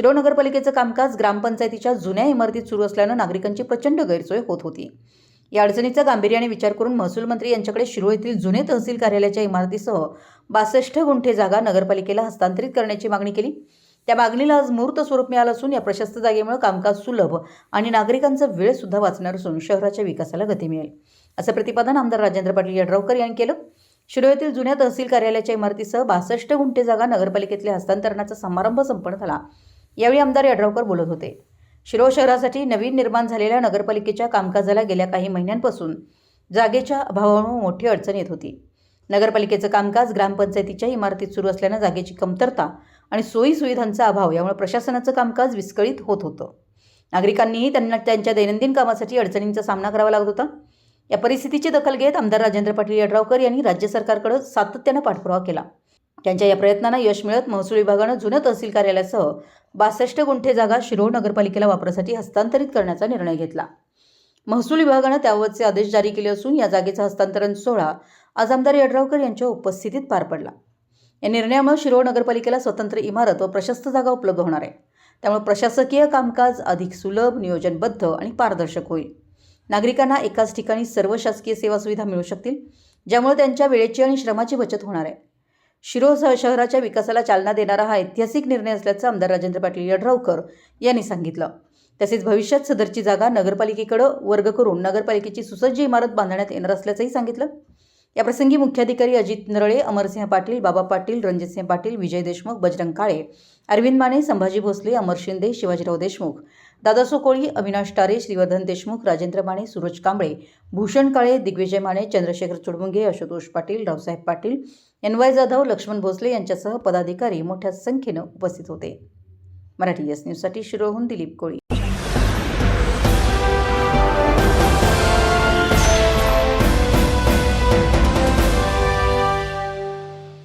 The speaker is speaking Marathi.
शिरोळ नगरपालिकेचं कामकाज ग्रामपंचायतीच्या जुन्या इमारतीत सुरू असल्यानं नागरिकांची प्रचंड गैरसोय होत होती. या अडचणीचा गांभीर्याने विचार करून महसूल मंत्री यांच्याकडे शिरोळ येथील जुने तहसील कार्यालयाच्या इमारतीसह बासष्ट गुंठे जागा नगरपालिकेला हस्तांतरित करण्याची मागणी केली. त्या मागणीला आज मूर्त स्वरूप मिळालं असून या प्रशस्त जागेमुळे कामकाज सुलभ आणि नागरिकांचा वेळ सुद्धा वाचणार असून शहराच्या विकासाला गती मिळेल. असं प्रतिपादन आमदार राजेंद्र पाटील यड्रावकर यांनी केलं. शिरोळ येथील जुन्या तहसील कार्यालयाच्या इमारतीसह बासष्ट गुंठे जागा नगरपालिकेतल्या हस्तांतरणाचा समारंभ संपन्न झाला. यावेळी आमदार यड्रावकर बोलत होते. शिरोळ शहरासाठी नवीन निर्माण झालेल्या नगरपालिकेच्या कामकाजाला गेल्या काही महिन्यांपासून जागेच्या अभावामुळे मोठी अडचण येत होती. नगरपालिकेचं कामकाज ग्रामपंचायतीच्या इमारतीत सुरू असल्यानं जागेची कमतरता आणि सोयीसुविधांचा अभाव यामुळे प्रशासनाचं कामकाज विस्कळीत होत होतं. नागरिकांनीही त्यांना त्यांच्या दैनंदिन कामासाठी अडचणींचा सामना करावा लागत होता. या परिस्थितीची दखल घेत आमदार राजेंद्र पाटील यड्रावकर यांनी राज्य सरकारकडे सातत्यानं पाठपुरावा केला. त्यांच्या या प्रयत्नांना यश मिळत महसूल विभागानं जुनं तहसील कार्यालयासह बासष्ट गुंठे जागा शिरोळ नगरपालिकेला वापरासाठी हस्तांतरित करण्याचा निर्णय घेतला. महसूल विभागानं त्याबाबतचे आदेश जारी केले असून या जागेचा हस्तांतरण सोहळा आज आमदार यड्रावकर यांच्या उपस्थितीत पार पडला. या निर्णयामुळे शिरोळ नगरपालिकेला स्वतंत्र इमारत व प्रशस्त जागा उपलब्ध होणार आहे. त्यामुळे प्रशासकीय कामकाज अधिक सुलभ नियोजनबद्ध आणि पारदर्शक होईल. नागरिकांना एकाच ठिकाणी सर्व शासकीय सेवा सुविधा मिळू शकतील ज्यामुळे त्यांच्या वेळेची आणि श्रमाची बचत होणार आहे. शिरोळ शहराच्या विकासाला चालना देणारा हा ऐतिहासिक निर्णय असल्याचं आमदार राजेंद्र पाटील यड्रावकर यांनी सांगितलं. तसेच भविष्यात सदरची जागा नगरपालिकेकडं वर्ग करून नगरपालिकेची सुसज्ज इमारत बांधण्यात येणार असल्याचंही सांगितलं. याप्रसंगी मुख्याधिकारी अजित नरळे अमरसिंह पाटील बाबा पाटील रणजितसिंह पाटील विजय देशमुख बजरंग काळे अरविंद माने संभाजी भोसले अमर शिंदे शिवाजीराव देशमुख दादासो कोळी अविनाश टारे श्रीवर्धन देशमुख राजेंद्र माने सूरज कांबळे भूषण काळे दिग्विजय माने चंद्रशेखर चुडमुंगे आशुतोष पाटील रावसाहेब पाटील एन वाय जाधव लक्ष्मण भोसले यांच्यासह पदाधिकारी मोठ्या संख्येनं उपस्थित होते. मराठी एस न्यूजसाठी शिरोहून दिलीप कोळी.